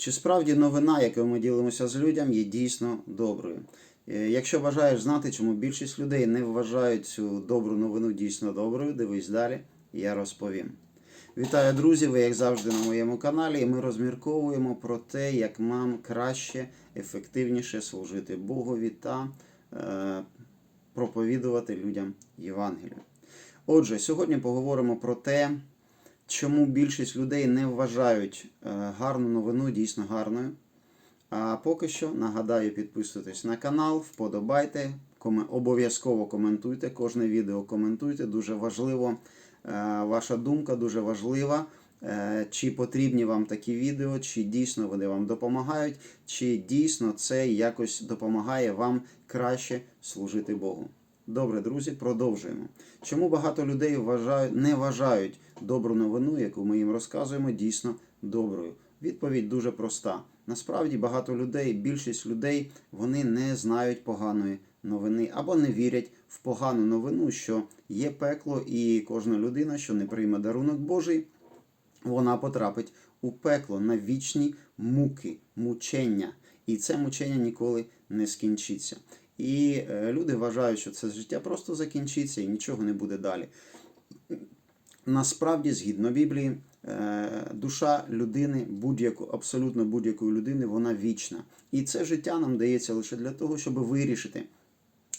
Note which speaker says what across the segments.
Speaker 1: Чи справді новина, якою ми ділимося з людям, є дійсно доброю? Е, Якщо бажаєш знати, чому більшість людей не вважають цю добру новину дійсно доброю, дивись далі, я розповім. Вітаю, друзі! Ви, як завжди, на моєму каналі, і ми розмірковуємо про те, як нам краще, ефективніше служити Богові та е, проповідувати людям Євангелію. Отже, сьогодні поговоримо про те, чому більшість людей не вважають е, гарну новину дійсно гарною. А поки що нагадаю, підписуйтесь на канал, вподобайте, обов'язково коментуйте, кожне відео коментуйте. Дуже важливо е, ваша думка, дуже важлива. е, Чи потрібні вам такі відео, чи дійсно вони вам допомагають, чи дійсно це якось допомагає вам краще служити Богу. Добре, друзі, продовжуємо. Чому багато людей вважають, не вважають добру новину, яку ми їм розказуємо, дійсно доброю? Відповідь дуже проста. Насправді багато людей, більшість людей, вони не знають поганої новини або не вірять в погану новину, що є пекло, і кожна людина, що не прийме дарунок Божий, вона потрапить у пекло на вічні муки, мучення. І це мучення ніколи не скінчиться. І е, люди вважають, що це життя просто закінчиться і нічого не буде далі. Насправді, згідно Біблії, е, душа людини, будь-яку, абсолютно будь-якої людини, вона вічна. І це життя нам дається лише для того, щоб вирішити,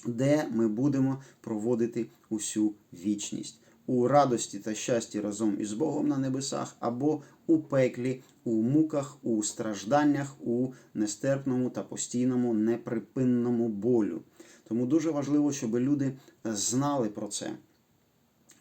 Speaker 1: де ми будемо проводити усю вічність. У радості та щасті разом із Богом на небесах, або у пеклі, у муках, у стражданнях, у нестерпному та постійному неприпинному болю. Тому дуже важливо, щоб люди знали про це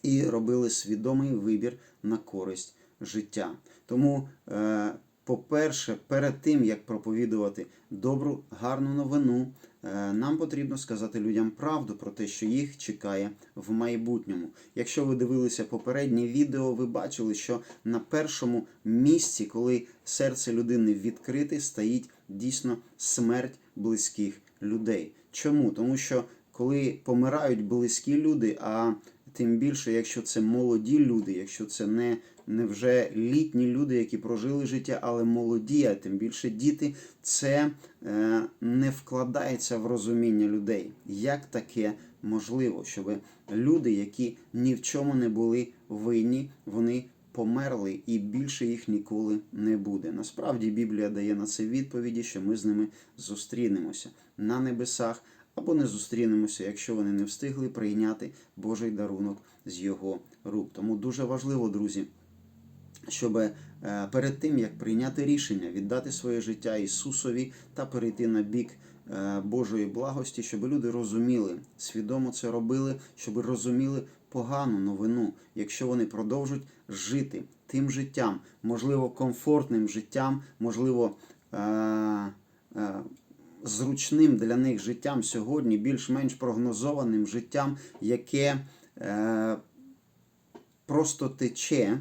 Speaker 1: і робили свідомий вибір на користь життя. Тому, е, по-перше, перед тим як проповідувати добру, гарну новину, е, нам потрібно сказати людям правду про те, що їх чекає в майбутньому. Якщо ви дивилися попереднє відео, ви бачили, що на першому місці, коли серце людини відкрите, стоїть дійсно смерть близьких людей. Чому? Тому що коли помирають близькі люди, а тим більше, якщо це молоді люди, якщо це не, не вже літні люди, які прожили життя, але молоді, а тим більше діти, це е, не вкладається в розуміння людей. Як таке можливо, щоб люди, які ні в чому не були винні, вони померли і більше їх ніколи не буде. Насправді Біблія дає на це відповіді, що ми з ними зустрінемося на небесах або не зустрінемося, якщо вони не встигли прийняти Божий дарунок з його рук. Тому дуже важливо, друзі, щоб е, перед тим як прийняти рішення віддати своє життя Ісусові та перейти на бік е, Божої благості, щоб люди розуміли, свідомо це робили, щоб розуміли погану новину, якщо вони продовжують жити тим життям, можливо, комфортним життям, можливо. е, Зручним для них життям сьогодні, більш-менш прогнозованим життям, яке просто тече,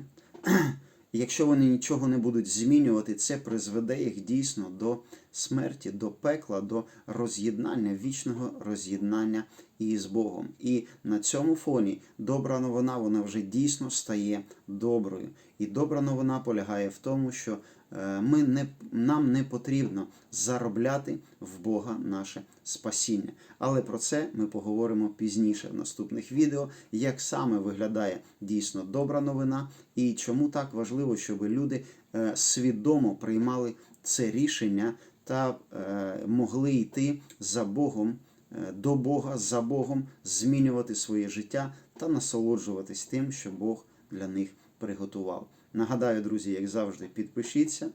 Speaker 1: якщо вони нічого не будуть змінювати, це призведе їх дійсно до смерті, до пекла, до роз'єднання, вічного роз'єднання із Богом. І на цьому фоні добра новина вона вже дійсно стає доброю. І добра новина полягає в тому, що е, ми не, нам не потрібно заробляти в Бога наше спасіння. Але про це ми поговоримо пізніше в наступних відео, як саме виглядає дійсно добра новина і чому так важливо, щоб люди е, свідомо приймали це рішення та е, могли йти за Богом. Е, До Бога за Богом змінювати своє життя та насолоджуватись тим, що Бог для них приготував. Нагадаю, друзі, як завжди, підпишіться,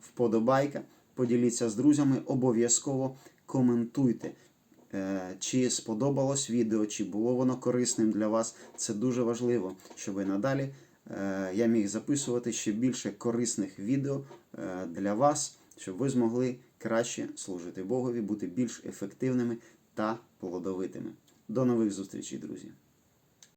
Speaker 1: вподобайка, поділіться з друзями, обов'язково коментуйте, е, чи сподобалось відео, чи було воно корисним для вас. Це дуже важливо, щоб і надалі е, я міг записувати ще більше корисних відео для вас, щоб ви змогли краще служити Богові, бути більш ефективними та плодовитими. До нових зустрічей, друзі!